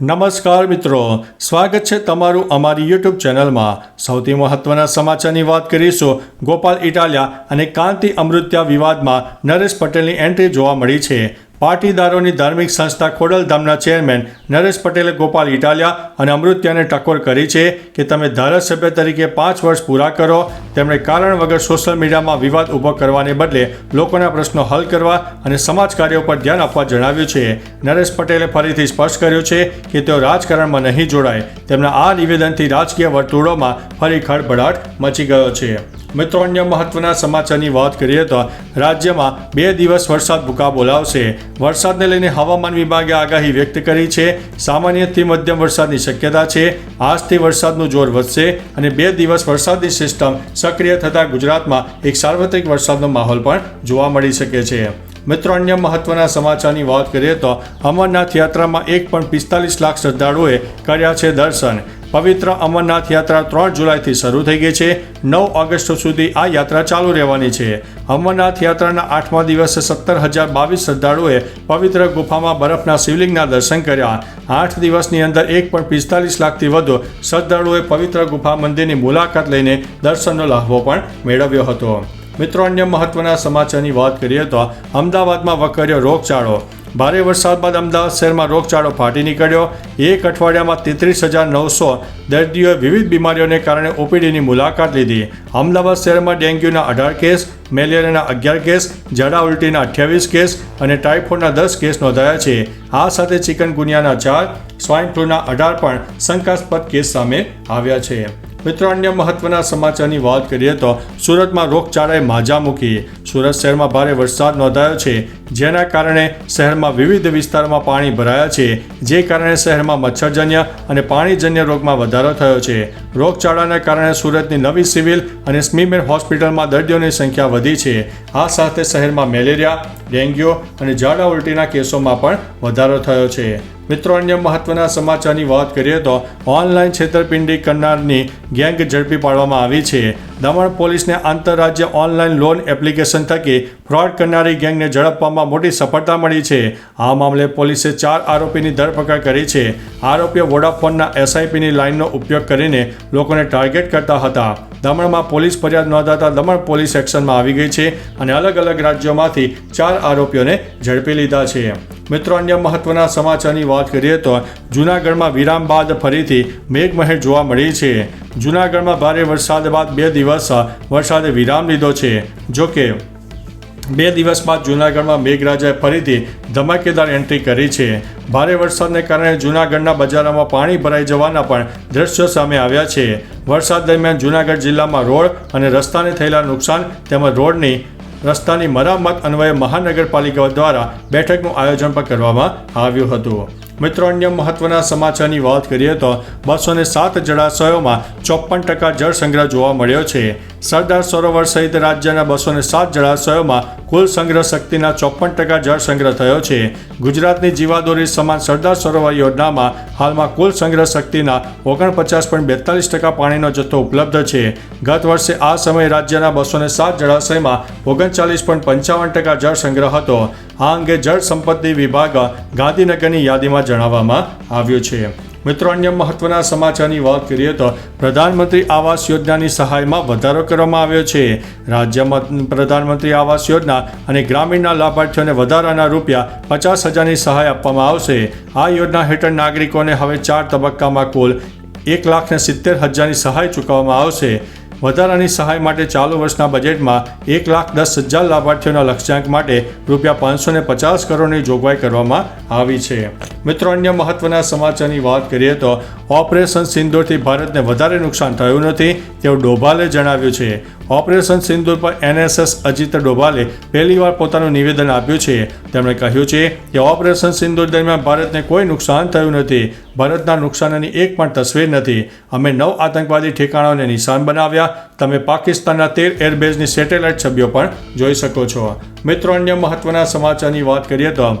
નમસ્કાર મિત્રો, સ્વાગત છે તમારું અમારી યુટ્યુબ ચેનલમાં. સૌથી મહત્વના સમાચારની વાત કરીશું. ગોપાલ ઇટાલિયા અને કાંતિ અમૃત્યા વિવાદમાં નરેશ પટેલની એન્ટ્રી જોવા મળી છે. પાટીદારોની ધાર્મિક સંસ્થા ખોડલધામના ચેરમેન નરેશ પટેલે ગોપાલ ઇટાલિયા અને અમૃત્યાને ટકોર કરી છે કે તમે ધારાસભ્ય તરીકે પાંચ વર્ષ પૂરા કરો. તેમણે કારણ વગર સોશિયલ મીડિયામાં વિવાદ ઊભો કરવાને બદલે લોકોના પ્રશ્નો હલ કરવા અને સમાજ કાર્યો પર ધ્યાન આપવા જણાવ્યું છે. નરેશ પટેલે ફરીથી સ્પષ્ટ કર્યું છે કે તેઓ રાજકારણમાં નહીં જોડાય. તેમના આ નિવેદનથી રાજકીય વર્તુળોમાં ફરી ખળભળાટ મચી ગયો છે. મિત્રો, અન્ય મહત્વના સમાચારની વાત કરીએ તો રાજ્યમાં બે દિવસ વરસાદ ભૂકા બોલાવશે. વરસાદને લઈને હવામાન વિભાગે આગાહી વ્યક્ત કરી છે. સામાન્યથી મધ્યમ વરસાદની શક્યતા છે. આજથી વરસાદનું જોર વધશે અને બે દિવસ વરસાદની સિસ્ટમ સક્રિય થતાં ગુજરાતમાં એક સાર્વત્રિક વરસાદનો માહોલ પણ જોવા મળી શકે છે. મિત્રો, અન્ય મહત્વના સમાચારની વાત કરીએ તો અમરનાથ યાત્રામાં એક પણ પિસ્તાલીસ લાખ શ્રદ્ધાળુઓએ કર્યા છે દર્શન. પવિત્ર અમરનાથ યાત્રા ત્રણ જુલાઈથી શરૂ થઈ ગઈ છે. નવ ઓગસ્ટ સુધી આ યાત્રા ચાલુ રહેવાની છે. અમરનાથ યાત્રાના આઠમા દિવસે સત્તર હજાર બાવીસ શ્રદ્ધાળુઓએ પવિત્ર ગુફામાં બરફના શિવલિંગના દર્શન કર્યા. આઠ દિવસની અંદર એક પણ પિસ્તાલીસ લાખથી વધુ શ્રદ્ધાળુઓએ પવિત્ર ગુફા મંદિરની મુલાકાત લઈને દર્શનનો લહાવો પણ મેળવ્યો હતો. મિત્રો, અન્ય મહત્વના સમાચારની વાત કરીએ તો અમદાવાદમાં વકર્યો રોગચાળો. ભારે વરસાદ બાદ અમદાવાદ શહેરમાં રોગચાળો ફાટી નીકળ્યો. એક અઠવાડિયામાં તેત્રીસ હજાર નવસો દર્દીઓએ વિવિધ બીમારીઓને કારણે ઓપીડીની મુલાકાત લીધી. અમદાવાદ શહેરમાં ડેન્ગ્યુના અઢાર કેસ, મેલેરિયાના અગિયાર કેસ, ઝાડા ઉલટીના અઠ્યાવીસ કેસ અને ટાઇફોઇડના દસ કેસ નોંધાયા છે. આ સાથે ચિકનગુનિયાના ચાર, સ્વાઇન ફ્લૂના અઢાર પણ શંકાસ્પદ કેસ સામે આવ્યા છે. મિત્રો, અન્ય મહત્વના સમાચારની વાત કરીએ તો સુરતમાં રોગચાળાએ માજા મૂકી. સુરત શહેરમાં ભારે વરસાદ નોંધાયો છે, જેના કારણે શહેરમાં વિવિધ વિસ્તારોમાં પાણી ભરાયા છે, જે કારણે શહેરમાં મચ્છરજન્ય અને પાણીજન્ય રોગમાં વધારો થયો છે. રોગચાળાના કારણે સુરતની નવી સિવિલ અને સ્મીમેર હોસ્પિટલમાં દર્દીઓની સંખ્યા વધી છે. આ સાથે શહેરમાં મેલેરિયા, ડેન્ગ્યુ અને ઝાડા ઉલટીના કેસોમાં પણ વધારો થયો છે. મિત્રો, અન્ય મહત્વના સમાચારની વાત કરીએ તો ઓનલાઈન છેતરપિંડી કરનારની ગેંગ ઝડપી પાડવામાં આવી છે. દમણ પોલીસને આંતરરાજ્ય ઓનલાઈન લોન એપ્લિકેશન થકી ફ્રોડ કરનારી ગેંગને ઝડપવામાં મોટી સફળતા મળી છે. આ મામલે પોલીસે ચાર આરોપીની ધરપકડ કરી છે. આરોપીઓ વોડાફોનના એસઆઈપીની લાઇનનો ઉપયોગ કરીને લોકોને ટાર્ગેટ કરતા હતા. દમણમાં પોલીસ ફરિયાદ નોંધાતા દમણ પોલીસ એક્શનમાં આવી ગઈ છે અને અલગ અલગ રાજ્યોમાંથી ચાર આરોપીઓને ઝડપી લીધા છે. મિત્રો, અન્ય મહત્વના સમાચારની વાત કરીએ તો જૂનાગઢમાં વિરામ બાદ ફરીથી મેઘમહેર જોવા મળી છે. જૂનાગઢમાં ભારે વરસાદ બાદ બે દિવસ વરસાદે વિરામ લીધો છે. જોકે બે દિવસ બાદ જૂનાગઢમાં મેઘરાજાએ ફરીથી ધમાકેદાર એન્ટ્રી કરી છે. ભારે વરસાદને કારણે જૂનાગઢના બજારોમાં પાણી ભરાઈ જવાના પણ દ્રશ્યો સામે આવ્યા છે. વરસાદ દરમિયાન જૂનાગઢ જિલ્લામાં રોડ અને રસ્તાને થયેલા નુકસાન તેમજ રોડની રસ્તાની મરામત અન્વયે મહાનગરપાલિકા દ્વારા બેઠકનું આયોજન પણ કરવામાં આવ્યું હતું. મિત્રો, અન્ય મહત્વના સમાચારની વાત કરીએ તો બસો ને સાત જળાશયોમાં ચોપન ટકા જળ સંગ્રહ જોવા મળ્યો છે. સરદાર સરોવર સહિત રાજ્યના બસો ને સાત જળાશયોમાં કુલ સંગ્રહ શક્તિના ચોપન ટકા જળ સંગ્રહ થયો છે. ગુજરાતની જીવાદોરી સમાન સરદાર સરોવર યોજનામાં હાલમાં કુલ સંગ્રહ શક્તિના ઓગણપચાસ પોઈન્ટ બેતાલીસ ટકા પાણીનો જથ્થો ઉપલબ્ધ છે. ગત વર્ષે આ સમયે રાજ્યના બસો ને સાત જળાશયમાં ઓગણચાલીસ પોઈન્ટ પંચાવન ટકા જળ સંગ્રહ હતો. આ અંગે જળ સંપત્તિ વિભાગ ગાંધીનગરની યાદીમાં જણાવવામાં આવ્યું છે. મિત્રો, અન્ય મહત્વના સમાચારની વાત કરીએ તો પ્રધાનમંત્રી આવાસ યોજનાની સહાયમાં વધારો કરવામાં આવ્યો છે. રાજ્યમાં પ્રધાનમંત્રી આવાસ યોજના અને ગ્રામીણના લાભાર્થીઓને વધારાના રૂપિયા પચાસ હજારની સહાય આપવામાં આવશે. આ યોજના હેઠળ નાગરિકોને હવે ચાર તબક્કામાં કુલ એક લાખને સિત્તેર હજારની સહાય ચૂકવવામાં આવશે. વધારાની સહાય માટે ચાલુ વર્ષના બજેટમાં એક લાખ દસ હજાર લાભાર્થીઓના લક્ષ્યાંક માટે રૂપિયા પાંચસો ને પચાસ કરોડની જોગવાઈ કરવામાં આવી છે. મિત્રો, અન્ય મહત્વના સમાચારની વાત કરીએ તો ઓપરેશન સિંદૂરથી ભારતને વધારે નુકસાન થયું નથી તેવું ડોભાલે જણાવ્યું છે. ઓપરેશન સિંદુર પર એનએસએસ અજીત ડોભાલે પહેલીવાર પોતાનું નિવેદન આપ્યું છે. તેમણે કહ્યું છે કે ઓપરેશન સિંદુર દરમિયાન ભારતને કોઈ નુકસાન થયું નથી. ભારતના નુકસાનની એક પણ તસવીર નથી. અમે નવ આતંકવાદી ઠેકાણાઓને નિશાન બનાવ્યા. તમે પાકિસ્તાનના તેર એરબેઝની સેટેલાઇટ છબીઓ પણ જોઈ શકો છો. મિત્રો, અન્ય મહત્વના સમાચારની વાત કરીએ તો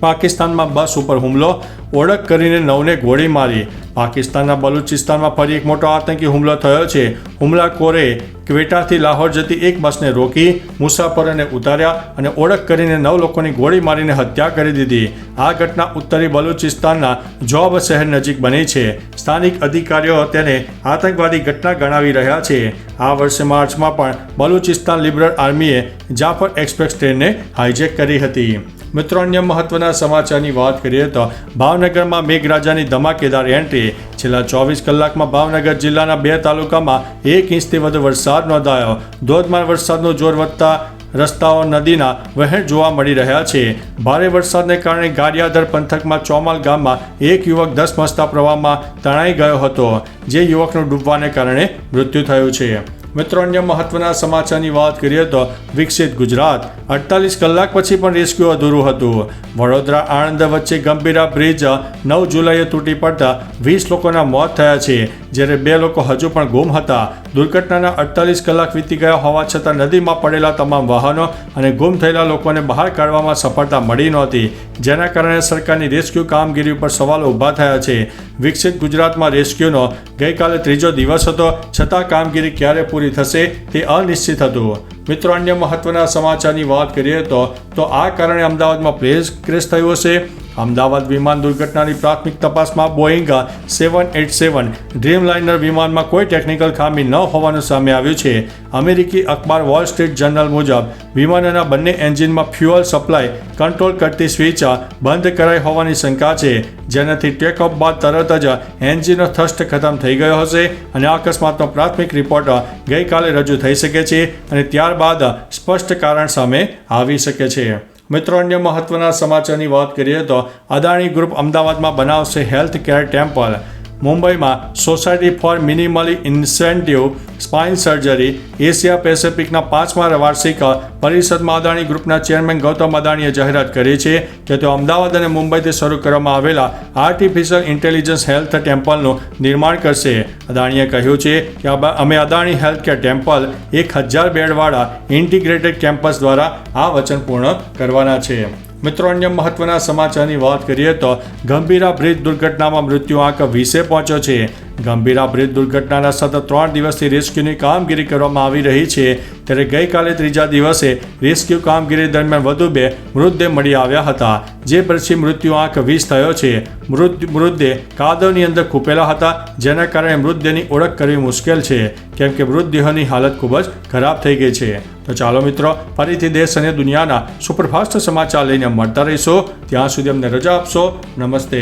પાકિસ્તાનમાં બસ ઉપર હુમલો, ઓળખ કરીને નવને ગોળી મારી. પાકિસ્તાનના બલુચિસ્તાનમાં ફરી એક મોટો આતંકી હુમલો થયો છે. હુમલાખોરે ક્વેટાથી લાહોર જતી એક બસને રોકી, મુસાફરોને ઉતાર્યા અને ઓળખ કરીને નવ લોકોની ગોળી મારીને હત્યા કરી દીધી. આ ઘટના ઉત્તરી બલુચિસ્તાનના જોબ શહેર નજીક બની છે. સ્થાનિક અધિકારીઓ તેને આતંકવાદી ઘટના ગણાવી રહ્યા છે. આ વર્ષે માર્ચમાં પણ બલુચિસ્તાન લિબરલ આર્મીએ જાફર એક્સપ્રેસ ટ્રેનને હાઇજેક કરી હતી. મિત્રો, અન્ય મહત્વના સમાચારની વાત કરીએ તો ભાવનગરમાં મેઘરાજાની ધમાકેદાર એન્ટ્રી. છેલ્લા ચોવીસ કલાકમાં ભાવનગર જિલ્લાના બે તાલુકામાં એક ઇંચથી વધુ વરસાદ નોંધાયો. ધોધમાર વરસાદનું જોર વધતા રસ્તાઓ, નદીના વહેણ જોવા મળી રહ્યા છે. ભારે વરસાદને કારણે ગારિયાધર પંથકમાં ચોમાલ ગામમાં એક યુવક દસ મસ્તા પ્રવાહમાં તણાઈ ગયો હતો, જે યુવકનું ડૂબવાને કારણે મૃત્યુ થયું છે. મિત્રો, અન્ય મહત્વના સમાચારની વાત કરીએ તો વિકસિત ગુજરાત. અડતાલીસ કલાક પછી પણ રેસ્ક્યુ અધૂરું હતું. વડોદરા આણંદ વચ્ચે ગંભીરા બ્રિજ નવ જુલાઈએ તૂટી પડતા વીસ લોકોના મોત થયા છે. જ્યારે બે લોકો હજુ પણ ગુમ હતા. દુર્ઘટનાના અડતાલીસ કલાક વીતી ગયા હોવા છતાં નદીમાં પડેલા તમામ વાહનો અને ગુમ થયેલા લોકોને બહાર કાઢવામાં સફળતા મળી નહોતી. જેના કારણે સરકારની રેસ્ક્યુ કામગીરી ઉપર સવાલો ઊભા થયા છે. વિકસિત ગુજરાતમાં રેસ્ક્યુનો ગઈકાલે ત્રીજો દિવસ હતો. છતાં કામગીરી ક્યારે પૂરી થશે તે અનિશ્ચિત હતું. મિત્રો, અન્ય મહત્વના સમાચારની વાત કરીએ તો તો આ કારણે અમદાવાદમાં પ્લેન ક્રેશ થયું હશે. અમદાવાદ વિમાન દુર્ઘટનાની પ્રાથમિક તપાસમાં બોઈંગ સેવન એટ સેવન ડ્રીમલાઇનર વિમાનમાં કોઈ ટેકનિકલ ખામી ન હોવાનું સામે આવ્યું છે. અમેરિકી અખબાર વોલ સ્ટ્રીટ જર્નલ મુજબ, વિમાનના બંને એન્જિનમાં ફ્યુઅલ સપ્લાય કંટ્રોલ કરતી સ્વિચ બંધ કરાઈ હોવાની શંકા છે, જેનાથી ટેક ઓફ બાદ તરત જ એન્જિનનો થ્રસ્ટ ખતમ થઈ ગયો હશે અને અકસ્માતનો પ્રાથમિક રિપોર્ટ ગઈકાલે રજૂ થઈ શકે છે અને ત્યારબાદ સ્પષ્ટ કારણ સામે આવી શકે છે. મિત્રો અન્ય મહત્વના સમાચારની વાત કરીએ તો અદાણી ગ્રુપ અમદાવાદમાં બનાવશે હેલ્થ કેર ટેમ્પલ મુંબઈમાં society for minimally incentive spine surgery, Asia પેસિફિકના પાંચમા વાર્ષિક પરિષદમાં અદાણી ગ્રુપના ચેરમેન ગૌતમ અદાણીએ જાહેરાત કરી છે કે તેઓ અમદાવાદ અને મુંબઈથી શરૂ કરવામાં આવેલા આર્ટિફિશિયલ ઇન્ટેલિજન્સ હેલ્થ ટેમ્પલનું નિર્માણ કરશે. અદાણીએ કહ્યું છે કે અમે અદાણી હેલ્થ કેર ટેમ્પલ એક હજાર બેડવાળા ઇન્ટિગ્રેટેડ કેમ્પસ દ્વારા આ વચન પૂર્ણ કરવાના છે. મિત્રો, અન્ય મહત્વના સમાચારની વાત કરીએ તો ગંભીરા બ્રિજ દુર્ઘટનામાં મૃત્યુ આંક વીસે પહોંચ્યો છે. ગંભીરા બ્રિજ દુર્ઘટનાના સતત ત્રણ દિવસથી રેસ્ક્યુની કામગીરી કરવામાં આવી રહી છે. ત્યારે ગઈકાલે ત્રીજા દિવસે રેસ્ક્યુ કામગીરી દરમિયાન વધુ બે મૃતદેહ મળી આવ્યા હતા, જે પછી મૃત્યુ આંક વીસ થયો છે. મૃત મૃતદેહ કાદવની અંદર ખૂપેલા હતા, જેના કારણે મૃતદેહની ઓળખ કરવી મુશ્કેલ છે. કેમ કે મૃતદેહોની હાલત ખૂબ જ ખરાબ થઈ ગઈ છે. તો ચાલો મિત્રો, ફરીથી દેશ અને દુનિયાના સુપરફાસ્ટ સમાચાર લઈને મળતા રહીશો. ત્યાં સુધી અમને રજા આપશો. નમસ્તે.